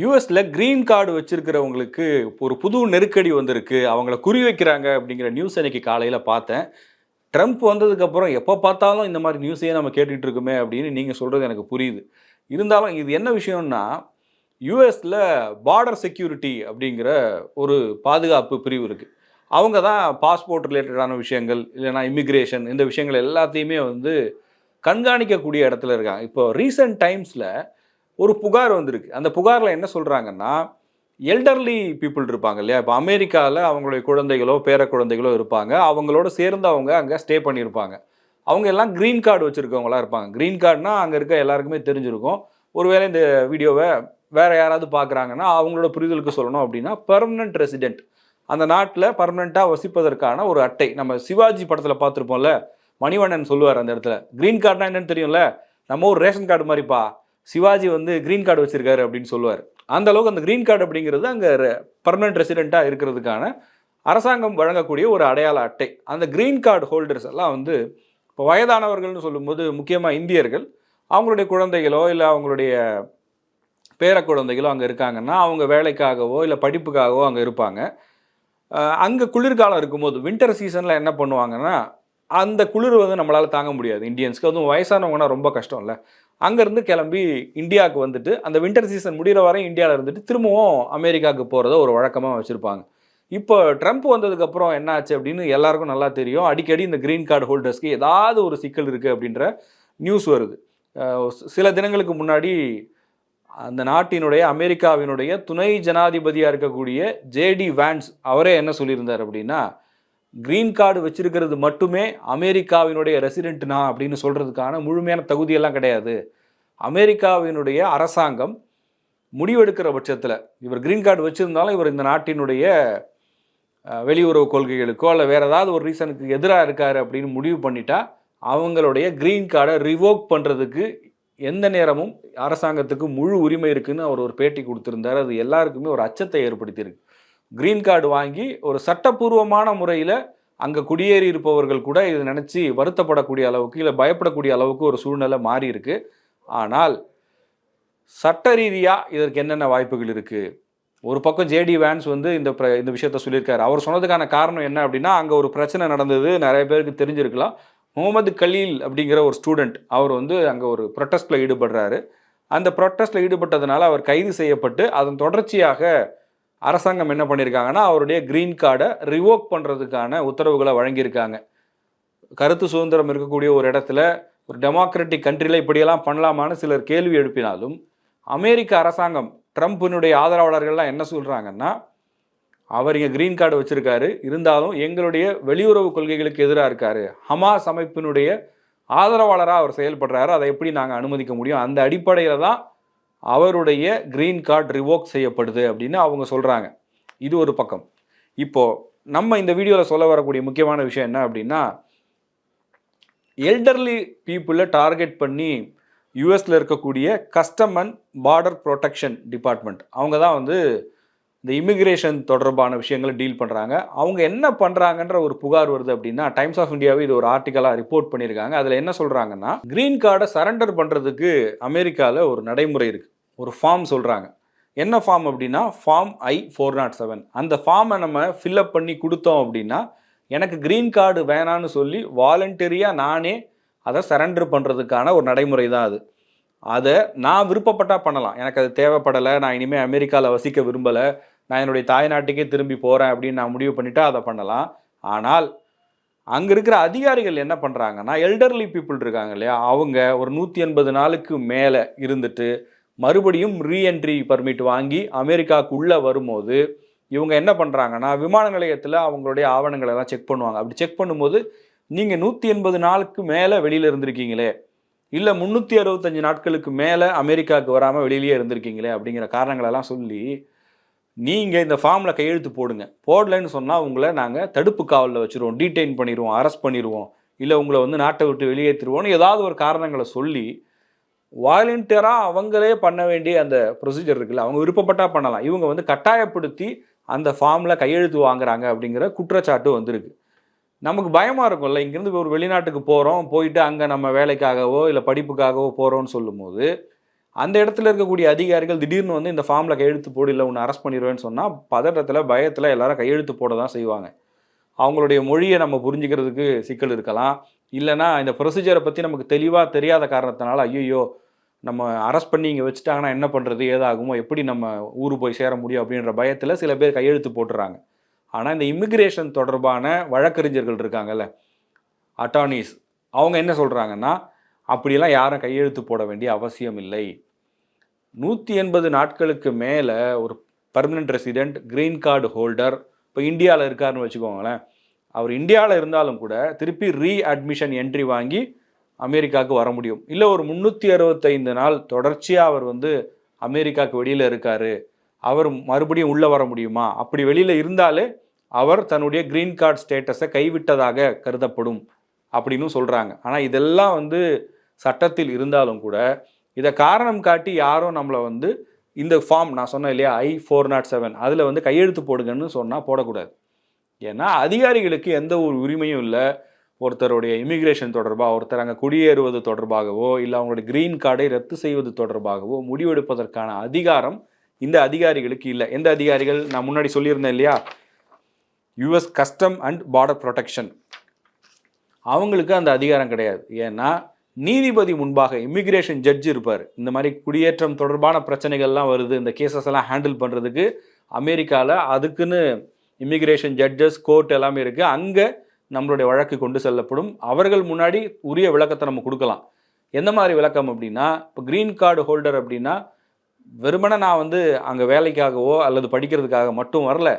யூஎஸில் green card வச்சிருக்கிறவங்களுக்கு ஒரு புது நெருக்கடி வந்திருக்கு. அவங்கள குறி வைக்கிறாங்க அப்படிங்கிற நியூஸ் இன்னைக்கு காலையில் பார்த்தேன். ட்ரம்ப் வந்ததுக்கப்புறம் எப்போ பார்த்தாலும் இந்த மாதிரி நியூஸையே நம்ம கேட்டுட்டு இருக்குமே அப்படின்னு நீங்கள் சொல்கிறது எனக்கு புரியுது. இருந்தாலும் இது என்ன விஷயம்னா யூஎஸில் பார்டர் செக்யூரிட்டி அப்படிங்கிற ஒரு பாதுகாப்பு பிரிவு இருக்குது அவங்க தான் பாஸ்போர்ட் ரிலேட்டடான விஷயங்கள் இல்லைனா இமிக்ரேஷன் இந்த விஷயங்கள் எல்லாத்தையுமே வந்து கண்காணிக்கக்கூடிய இடத்துல இருக்காங்க. இப்போ ரீசெண்ட் டைம்ஸில் ஒரு புகார் வந்திருக்கு. அந்த புகாரில் என்ன சொல்கிறாங்கன்னா எல்டர்லி பீப்புள் இருப்பாங்க இல்லையா? இப்போ அமெரிக்காவில் அவங்களுடைய குழந்தைகளோ பேர குழந்தைகளோ இருப்பாங்க. அவங்களோட சேர்ந்து அவங்க அங்கே ஸ்டே பண்ணியிருப்பாங்க. அவங்க எல்லாம் க்ரீன் கார்டு வச்சுருக்கவங்களா இருப்பாங்க. க்ரீன் கார்டுனா அங்கே இருக்க எல்லாருக்குமே தெரிஞ்சிருக்கும். ஒருவேளை இந்த வீடியோவை வேறு யாராவது பார்க்குறாங்கன்னா அவங்களோட புரிதலுக்கு சொல்லணும் அப்படின்னா பெர்மனன்ட் ரெசிடென்ட் அந்த நாட்டில் பர்மனெண்ட்டாக வசிப்பதற்கான ஒரு அட்டை. நம்ம சிவாஜி படத்தில் பார்த்துருப்போம்ல மணிவண்ணன் சொல்லுவார் அந்த இடத்துல. க்ரீன் கார்டுனா என்னன்னு தெரியும்ல? நம்ம ஒரு ரேஷன் கார்டு மாதிரிப்பா. சிவாஜி வந்து க்ரீன் கார்டு வச்சிருக்காரு அப்படின்னு சொல்லுவார். அந்த அளவுக்கு அந்த க்ரீன் கார்டு அப்படிங்கிறது அங்கே பர்மனெண்ட் ரெசிடெண்ட்டாக இருக்கிறதுக்கான அரசாங்கம் வழங்கக்கூடிய ஒரு அடையாள அட்டை. அந்த க்ரீன் கார்டு ஹோல்டர்ஸ் எல்லாம் வந்து இப்போ வயதானவர்கள்னு சொல்லும்போது முக்கியமாக இந்தியர்கள் அவங்களுடைய குழந்தைகளோ இல்லை அவங்களுடைய பேர குழந்தைகளோ அங்கே இருக்காங்கன்னா அவங்க வேலைக்காகவோ இல்லை படிப்புக்காகவோ அங்கே இருப்பாங்க. அங்கே குளிர்காலம் இருக்கும்போது வின்டர் சீசனில் என்ன பண்ணுவாங்கன்னா அந்த குளிர் வந்து நம்மளால் தாங்க முடியாது இந்தியன்ஸ்க்கு அதுவும் வயசானவங்கன்னா ரொம்ப கஷ்டம் இல்லை அங்கேருந்து கிளம்பி இந்தியாவுக்கு வந்துட்டு அந்த வின்டர் சீசன் முடிகிற வரை இந்தியாவில் இருந்துட்டு திரும்பவும் அமெரிக்காவுக்கு போகிறத ஒரு வழக்கமாக வச்சுருப்பாங்க. இப்போ ட்ரம்ப் வந்ததுக்கப்புறம் என்ன ஆச்சு அப்படின்னு எல்லாருக்கும் நல்லா தெரியும். அடிக்கடி இந்த க்ரீன் கார்டு ஹோல்டர்ஸ்க்கு ஏதாவது ஒரு சிக்கல் இருக்குது அப்படின்ற நியூஸ் வருது. சில தினங்களுக்கு முன்னாடி அந்த நாட்டினுடைய அமெரிக்காவினுடைய துணை ஜனாதிபதியாக இருக்கக்கூடிய ஜேடி வேன்ஸ் அவரே என்ன சொல்லியிருந்தார் அப்படின்னா க்ரீன் கார்டு வச்சிருக்கிறது மட்டுமே அமெரிக்காவினுடைய ரெசிடென்ட்னா அப்படின்னு சொல்கிறதுக்கான முழுமையான தகுதியெல்லாம் கிடையாது. அமெரிக்காவினுடைய அரசாங்கம் முடிவெடுக்கிற பட்சத்தில் இவர் க்ரீன் கார்டு வச்சுருந்தாலும் இவர் இந்த நாட்டினுடைய வெளியுறவு கொள்கைகளுக்கோ இல்லை வேறு ஏதாவது ஒரு ரீசனுக்கு எதிராக இருக்காரு அப்படின்னு முடிவு பண்ணிட்டா அவங்களுடைய க்ரீன் கார்டை ரிவோக் பண்ணுறதுக்கு எந்த நேரமும் அரசாங்கத்துக்கு முழு உரிமை இருக்குன்னு அவர் ஒரு பேட்டி கொடுத்துருந்தார். அது எல்லாருக்குமே ஒரு அச்சத்தை ஏற்படுத்தியிருக்கு. க்ரீன் கார்டு வாங்கி ஒரு சட்டப்பூர்வமான முறையில் அங்கே குடியேறி இருப்பவர்கள் கூட இது நினச்சி வருத்தப்படக்கூடிய அளவுக்கு இல்லை பயப்படக்கூடிய அளவுக்கு ஒரு சூழ்நிலை மாறி இருக்கு. ஆனால் சட்ட ரீதியாக இதற்கு என்னென்ன வாய்ப்புகள் இருக்குது ஒரு பக்கம் ஜேடி வேன்ஸ் வந்து இந்த பிர இந்த விஷயத்த சொல்லியிருக்காரு. அவர் சொன்னதுக்கான காரணம் என்ன அப்படின்னா அங்கே ஒரு பிரச்சனை நடந்தது நிறைய பேருக்கு தெரிஞ்சிருக்கலாம். முகமது கலீல் அப்படிங்கிற ஒரு ஸ்டூடெண்ட் அவர் வந்து அங்கே ஒரு ப்ரொட்டஸ்ட்டில் ஈடுபடுறாரு. அந்த ப்ரொட்டஸ்ட்டில் ஈடுபட்டதுனால அவர் கைது செய்யப்பட்டு அதன் தொடர்ச்சியாக அரசாங்கம் என்ன பண்ணியிருக்காங்கன்னா அவருடைய க்ரீன் கார்டை ரிவோக் பண்ணுறதுக்கான உத்தரவுகளை வழங்கியிருக்காங்க. கருத்து சுதந்திரம் இருக்கக்கூடிய ஒரு இடத்துல ஒரு டெமோக்ராட்டிக் கண்ட்ரியில் இப்படியெல்லாம் பண்ணலாமான்னு சிலர் கேள்வி எழுப்பினாலும் அமெரிக்க அரசாங்கம் ட்ரம்ப்பினுடைய ஆதரவாளர்கள்லாம் என்ன சொல்கிறாங்கன்னா அவர் இங்கே க்ரீன் கார்டு வச்சுருக்காரு. இருந்தாலும் எங்களுடைய வெளியுறவு கொள்கைகளுக்கு எதிராக இருக்கார். ஹமாஸ் அமைப்பினுடைய ஆதரவாளராக அவர் செயல்படுறாரு. அதை எப்படி நாங்கள் அனுமதிக்க முடியும்? அந்த அடிப்படையில் தான் அவருடைய க்ரீன் கார்டு ரிவோக் செய்யப்படுது அப்படின்னு அவங்க சொல்கிறாங்க இது ஒரு பக்கம். இப்போது நம்ம இந்த வீடியோவில் சொல்ல வரக்கூடிய முக்கியமான விஷயம் என்ன அப்படின்னா எல்டர்லி பீப்புளை டார்கெட் பண்ணி யூஎஸில் இருக்கக்கூடிய custom and border protection department அவங்க தான் வந்து இந்த இமிக்ரேஷன் தொடர்பான விஷயங்களை டீல் பண்ணுறாங்க அவங்க என்ன பண்ணுறாங்கன்ற ஒரு புகார் வருது அப்படின்னா டைம்ஸ் ஆஃப் இந்தியாவே இது ஒரு ஆர்டிக்கலாக ரிப்போர்ட் பண்ணியிருக்காங்க. அதில் என்ன சொல்கிறாங்கன்னா க்ரீன் கார்டை சரண்டர் பண்ணுறதுக்கு அமெரிக்காவில் ஒரு நடைமுறை இருக்குது ஒரு ஃபார்ம் சொல்கிறாங்க என்ன ஃபார்ம் அப்படின்னா form I four nought seven அந்த ஃபார்மை நம்ம ஃபில்அப் பண்ணி கொடுத்தோம் அப்படின்னா எனக்கு க்ரீன் கார்டு வேணான்னு சொல்லி வாலண்டரியாக நானே அதை சரண்டர் பண்ணுறதுக்கான ஒரு நடைமுறை தான் அது. அதை நான் விருப்பப்பட்டால் பண்ணலாம். எனக்கு அது தேவைப்படலை. நான் இனிமேல் அமெரிக்காவில் வசிக்க விரும்பலை. நான் என்னுடைய தாய்நாட்டுக்கே திரும்பி போகிறேன் அப்படின்னு நான் முடிவு பண்ணிவிட்டு அதை பண்ணலாம். ஆனால் அங்கே இருக்கிற அதிகாரிகள் என்ன பண்ணுறாங்கன்னா எல்டர்லி பீப்புள் இருக்காங்க இல்லையா அவங்க ஒரு நூற்றி எண்பது நாளுக்கு மேலே இருந்துட்டு மறுபடியும் ரீஎன்ட்ரி பர்மிட் வாங்கி அமெரிக்காவுக்குள்ளே வரும்போது இவங்க என்ன பண்ணுறாங்கன்னா விமான நிலையத்தில் அவங்களுடைய ஆவணங்களை எல்லாம் செக் பண்ணுவாங்க. அப்படி செக் பண்ணும்போது நீங்கள் நூற்றி எண்பது நாளுக்கு மேலே வெளியில் இருந்திருக்கீங்களே இல்லை முந்நூற்றி அறுபத்தஞ்சு நாட்களுக்கு மேலே அமெரிக்காவுக்கு வராமல் வெளியிலேயே இருந்திருக்கீங்களே அப்படிங்கிற காரணங்களெல்லாம் சொல்லி நீங்கள் இந்த ஃபார்மில் கையெழுத்து போடுங்க. போடலைன்னு சொன்னால் உங்களை நாங்கள் தடுப்பு காவலில் வச்சுருவோம். டீடைன் பண்ணிடுவோம் அரெஸ்ட் பண்ணிடுவோம் இல்லை உங்களை வந்து நாட்டை விட்டு வெளியேற்றிடுவோம்னு ஏதாவது ஒரு காரணங்களை சொல்லி வாலண்டியராக அவங்களே பண்ண வேண்டிய அந்த ப்ரொசீஜர் இருக்குல்ல அவங்க விருப்பப்பட்டா பண்ணலாம். இவங்க வந்து கட்டாயப்படுத்தி அந்த ஃபார்மில் கையெழுத்து வாங்குறாங்க அப்படிங்கிற குற்றச்சாட்டு வந்திருக்கு. நமக்கு பயமாக இருக்கும்ல இங்கேருந்து ஒரு வெளிநாட்டுக்கு போகிறோம் போயிட்டு அங்கே நம்ம வேலைக்காகவோ இல்லை படிப்புக்காகவோ போகிறோம்னு சொல்லும்போது அந்த இடத்துல இருக்கக்கூடிய அதிகாரிகள் திடீர்னு வந்து இந்த ஃபார்மில் கையெழுத்து போடு இல்லை ஒன்று அரெஸ்ட் பண்ணிடுவேன்னு சொன்னால் பதட்டத்தில் பயத்தில் எல்லாரும் கையெழுத்து போட தான் செய்வாங்க. அவங்களுடைய மொழியை நம்ம புரிஞ்சுக்கிறதுக்கு சிக்கல் இருக்கலாம். இல்லைனா இந்த ப்ரொசீஜரை பற்றி நமக்கு தெளிவாக தெரியாத காரணத்தினால ஐயோ நம்ம அரெஸ்ட் பண்ணி இங்கே வச்சுட்டாங்கன்னா என்ன பண்ணுறது ஏதாகுமோ எப்படி நம்ம ஊர் போய் சேர முடியும் அப்படின்ற பயத்தில் சில பேர் கையெழுத்து போட்டுறாங்க. ஆனால் இந்த இமிக்ரேஷன் தொடர்பான வழக்கறிஞர்கள் இருக்காங்கல்ல அட்டார்னிஸ் அவங்க என்ன சொல்கிறாங்கன்னா அப்படியெல்லாம் யாரும் கையெழுத்து போட வேண்டிய அவசியம் இல்லை. நூற்றி எண்பது நாட்களுக்கு மேலே ஒரு permanent resident green card holder இப்போ இந்தியாவில் இருக்காருன்னு வச்சுக்கோங்களேன். அவர் இந்தியாவில் இருந்தாலும் கூட திருப்பி ரீ அட்மிஷன் என்ட்ரி வாங்கி அமெரிக்காவுக்கு வர முடியும். இல்லை ஒரு முந்நூற்றி அறுபத்தைந்து நாள் தொடர்ச்சியாக அவர் வந்து அமெரிக்காவுக்கு வெளியில் இருக்கார். அவர் மறுபடியும் உள்ளே வர முடியுமா? அப்படி வெளியில் இருந்தாலே அவர் தன்னுடைய க்ரீன் கார்டு ஸ்டேட்டஸை கைவிட்டதாக கருதப்படும். அப்படின்னு சொல்கிறாங்க ஆனால் இதெல்லாம் வந்து சட்டத்தில் இருந்தாலும் கூட இதை காரணம் காட்டி யாரும் நம்மளை வந்து இந்த ஃபார்ம் நான் சொன்னேன் இல்லையா ஐ ஃபோர் நாட் செவன் அதில் வந்து கையெழுத்து போடுங்கன்னு சொன்னால் போடக்கூடாது. ஏன்னா அதிகாரிகளுக்கு எந்த ஒரு உரிமையும் இல்லை. ஒருத்தருடைய இமிக்ரேஷன் தொடர்பாக ஒருத்தர் அங்கே குடியேறுவது தொடர்பாகவோ இல்லை அவங்களுடைய க்ரீன் கார்டை ரத்து செய்வது தொடர்பாகவோ முடிவெடுப்பதற்கான அதிகாரம் இந்த அதிகாரிகளுக்கு இல்லை. எந்த அதிகாரிகள்? நான் முன்னாடி சொல்லியிருந்தேன் இல்லையா? US custom and border protection அவங்களுக்கு அந்த அதிகாரம் கிடையாது. ஏன்னா நீதிபதி முன்பாக இமிகிரேஷன் ஜட்ஜ் இருப்பார். இந்த மாதிரி குடியேற்றம் தொடர்பான பிரச்சனைகள்லாம் வருது. இந்த கேசஸ் எல்லாம் ஹேண்டில் பண்ணுறதுக்கு அமெரிக்காவில் அதுக்குன்னு இமிகிரேஷன் ஜட்ஜஸ் கோர்ட் எல்லாமே இருக்குது அங்கே நம்மளுடைய வழக்கு கொண்டு செல்லப்படும். அவர்கள் முன்னாடி உரிய விளக்கத்தை நம்ம கொடுக்கலாம். எந்த மாதிரி விளக்கம் அப்படின்னா இப்போ க்ரீன் கார்டு ஹோல்டர் அப்படின்னா வெறுமனே நான் வந்து அங்கே வேலைக்காகவோ அல்லது படிக்கிறதுக்காக மட்டும் வரல.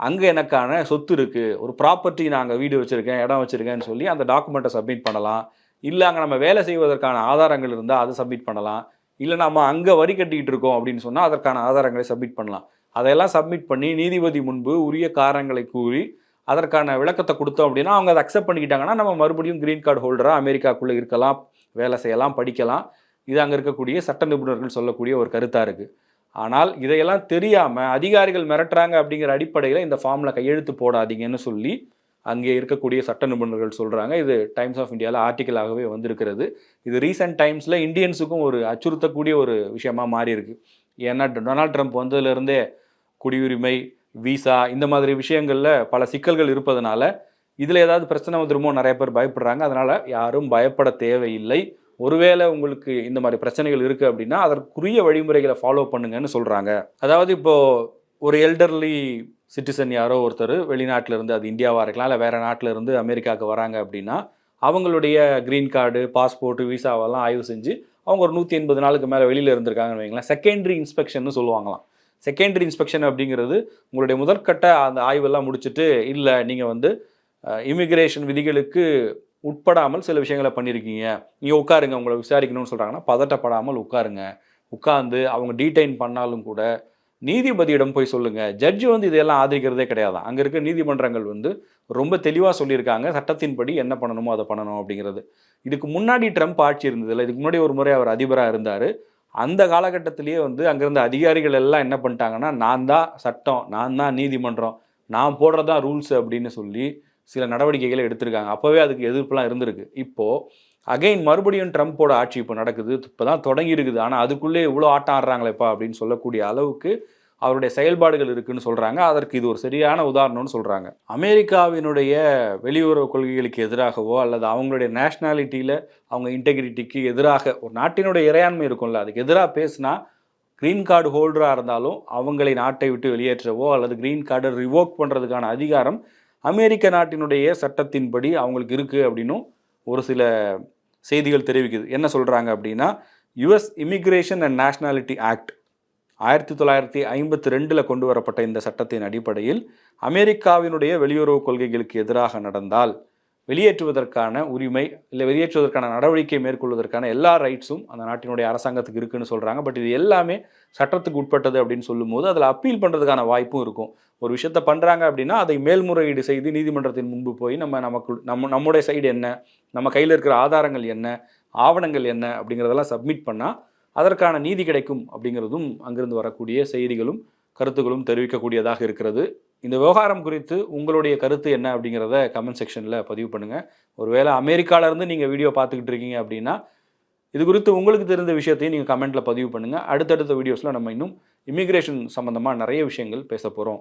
அங்கே எனக்கான சொத்து இருக்குது ஒரு ப்ராப்பர்ட்டி நான் அங்கே வீடு வச்சுருக்கேன் இடம் வச்சுருக்கேன்னு சொல்லி அந்த டாக்குமெண்ட்டை சப்மிட் பண்ணலாம். இல்லை அங்கே நம்ம வேலை செய்வதற்கான ஆதாரங்கள் இருந்தால் அதை சப்மிட் பண்ணலாம். இல்லை நம்ம அங்கே வரி கட்டிக்கிட்டு இருக்கோம் அப்படின்னு சொன்னால் அதற்கான ஆதாரங்களை சப்மிட் பண்ணலாம். அதையெல்லாம் சப்மிட் பண்ணி நீதிபதி முன்பு உரிய காரணங்களை கூறி அதற்கான விளக்கத்தை கொடுத்தோம் அப்படின்னா அவங்க அதை அக்செப்ட் பண்ணிக்கிட்டாங்கன்னா நம்ம மறுபடியும் க்ரீன் கார்டு ஹோல்டராக அமெரிக்காக்குள்ளே இருக்கலாம் வேலை செய்யலாம் படிக்கலாம். இது அங்கே இருக்கக்கூடிய சட்ட நிபுணர்கள் சொல்லக்கூடிய ஒரு கருத்தாக இருக்குது ஆனால் இதையெல்லாம் தெரியாமல் அதிகாரிகள் மிரட்டுறாங்க அப்படிங்கிற அடிப்படையில் இந்த ஃபார்மில் கையெழுத்து போடாதீங்கன்னு சொல்லி அங்கே இருக்கக்கூடிய சட்ட நிபுணர்கள் சொல்கிறாங்க இது டைம்ஸ் ஆஃப் இந்தியாவில் ஆர்டிக்கலாகவே வந்திருக்கிறது. இது ரீசெண்ட் டைம்ஸில் இந்தியன்ஸுக்கும் ஒரு அச்சுறுத்தக்கூடிய ஒரு விஷயமா மாறி இருக்கு ஏன்னா டொனால்ட் ட்ரம்ப் வந்ததுலேருந்தே குடியுரிமை விசா இந்த மாதிரி விஷயங்களில் பல சிக்கல்கள் இருப்பதனால இதில் ஏதாவது பிரச்சனை வந்துருமோ நிறைய பேர் பயப்படுறாங்க. அதனால் யாரும் பயப்பட தேவையில்லை. ஒருவேளை உங்களுக்கு இந்த மாதிரி பிரச்சனைகள் இருக்குது அப்படின்னா அதற்குரிய வழிமுறைகளை ஃபாலோ பண்ணுங்கன்னு சொல்கிறாங்க அதாவது இப்போது ஒரு எல்டர்லி சிட்டிசன் யாரோ ஒருத்தர் வெளிநாட்டில் இருந்து அது இந்தியாவாக இருக்கலாம் இல்லை வேறு நாட்டில் இருந்து அமெரிக்காவுக்கு வராங்க அப்படின்னா அவங்களுடைய க்ரீன் கார்டு பாஸ்போர்ட்டு விசாவெல்லாம் ஆய்வு செஞ்சு அவங்க ஒரு நூற்றி எண்பது நாளுக்கு மேலே வெளியில் இருந்திருக்காங்கன்னு வைங்களேன். செகண்டரி இன்ஸ்பெக்ஷன் சொல்லுவாங்களாம். செகண்டரி இன்ஸ்பெக்ஷன் அப்படிங்கிறது உங்களுடைய முதற்கட்ட அந்த ஆய்வெல்லாம் முடிச்சுட்டு இல்லை நீங்கள் வந்து இமிக்ரேஷன் விதிகளுக்கு உட்படாமல் சில விஷயங்களை பண்ணியிருக்கீங்க நீங்கள் உட்காருங்க உங்களை விசாரிக்கணும்னு சொல்கிறாங்கன்னா பதட்டப்படாமல் உட்காருங்க. உட்காந்து அவங்க டீடைன் பண்ணாலும் கூட நீதிபதியிடம் போய் சொல்லுங்கள் ஜட்ஜி வந்து இதெல்லாம் ஆதரிக்கிறதே கிடையாது. அங்கே இருக்க நீதிமன்றங்கள் வந்து ரொம்ப தெளிவாக சொல்லியிருக்காங்க. சட்டத்தின்படி என்ன பண்ணணுமோ அதை பண்ணணும் அப்படிங்கிறது. இதுக்கு முன்னாடி ட்ரம்ப் ஆட்சி இருந்ததில்லை இதுக்கு முன்னாடி ஒரு முறை அவர் அதிபராக இருந்தார். அந்த காலகட்டத்திலேயே வந்து அங்கேருந்த அதிகாரிகள் எல்லாம் என்ன பண்ணிட்டாங்கன்னா நான் தான் சட்டம் நான் தான் நீதிமன்றம் நான் போடுறதான் ரூல்ஸ் அப்படின்னு சொல்லி சில நடவடிக்கைகளை எடுத்திருக்காங்க. அப்போவே அதுக்கு எதிர்ப்புலாம் இருந்திருக்கு. இப்போது அகைன் மறுபடியும் ட்ரம்ப்போட ஆட்சி இப்போ நடக்குது. இப்போ தான் தொடங்கி இருக்குது. ஆனால் அதுக்குள்ளே இவ்வளோ ஆட்டம் ஆடுறாங்களேப்பா அப்படின்னு சொல்லக்கூடிய அளவுக்கு அவருடைய செயல்பாடுகள் இருக்குன்னு சொல்கிறாங்க அதற்கு இது ஒரு சரியான உதாரணம்னு சொல்கிறாங்க அமெரிக்காவினுடைய வெளியுறவு கொள்கைகளுக்கு எதிராகவோ அல்லது அவங்களுடைய நேஷ்னாலிட்டியில் அவங்க இன்டெகிரிட்டிக்கு எதிராக ஒரு நாட்டினுடைய இறையாண்மை இருக்கும்ல அதுக்கு எதிராக பேசினா க்ரீன் கார்டு ஹோல்டராக இருந்தாலும் அவங்களை நாட்டை விட்டு வெளியேற்றவோ அல்லது க்ரீன் கார்டை ரிவோக் பண்ணுறதுக்கான அதிகாரம் அமெரிக்க நாட்டினுடைய சட்டத்தின்படி அவங்களுக்கு இருக்குது அப்படின்னும் ஒரு சில செய்திகள் தெரிவிக்குது. என்ன சொல்கிறாங்க அப்படின்னா US immigration and nationality act ஆயிரத்தி தொள்ளாயிரத்தி ஐம்பத்தி ரெண்டில் கொண்டு வரப்பட்ட இந்த சட்டத்தின் அடிப்படையில் அமெரிக்காவினுடைய வெளியுறவு கொள்கைகளுக்கு எதிராக நடந்தால் வெளியேற்றுவதற்கான உரிமை இல்லை வெளியேற்றுவதற்கான நடவடிக்கை மேற்கொள்வதற்கான எல்லா ரைட்ஸும் அந்த நாட்டினுடைய அரசாங்கத்துக்கு இருக்குன்னு சொல்கிறாங்க பட் இது எல்லாமே சட்டத்துக்கு உட்பட்டது அப்படின்னு சொல்லும்போது அதில் அப்பீல் பண்ணுறதுக்கான வாய்ப்பும் இருக்கும். ஒரு விஷயத்த பண்ணுறாங்க அப்படின்னா அதை மேல்முறையீடு செய்து நீதிமன்றத்தின் முன்பு போய் நம்ம நமக்கு நம்ம நம்முடைய சைடு என்ன? நம்ம கையில் இருக்கிற ஆதாரங்கள் என்ன? ஆவணங்கள் என்ன? அப்படிங்கிறதெல்லாம் சப்மிட் பண்ணால் அதற்கான நீதி கிடைக்கும் அப்படிங்கிறதும் அங்கிருந்து வரக்கூடிய செய்திகளும் கருத்துக்களும் தெரிவிக்கக்கூடியதாக இருக்கிறது. இந்த விவகாரம் குறித்து உங்களுடைய கருத்து என்ன அப்படிங்கிறத கமெண்ட் செக்ஷனில் பதிவு பண்ணுங்கள் ஒருவேளை அமெரிக்காவிலேருந்து நீங்கள் வீடியோ பார்த்துக்கிட்டு இருக்கீங்க அப்படின்னா இது குறித்து உங்களுக்கு தெரிந்த விஷயத்தையும் நீங்கள் கமெண்ட்டில் பதிவு பண்ணுங்கள் அடுத்தடுத்த வீடியோஸில் நம்ம இன்னும் இமிக்ரேஷன் சம்மந்தமாக நிறைய விஷயங்கள் பேச போகிறோம்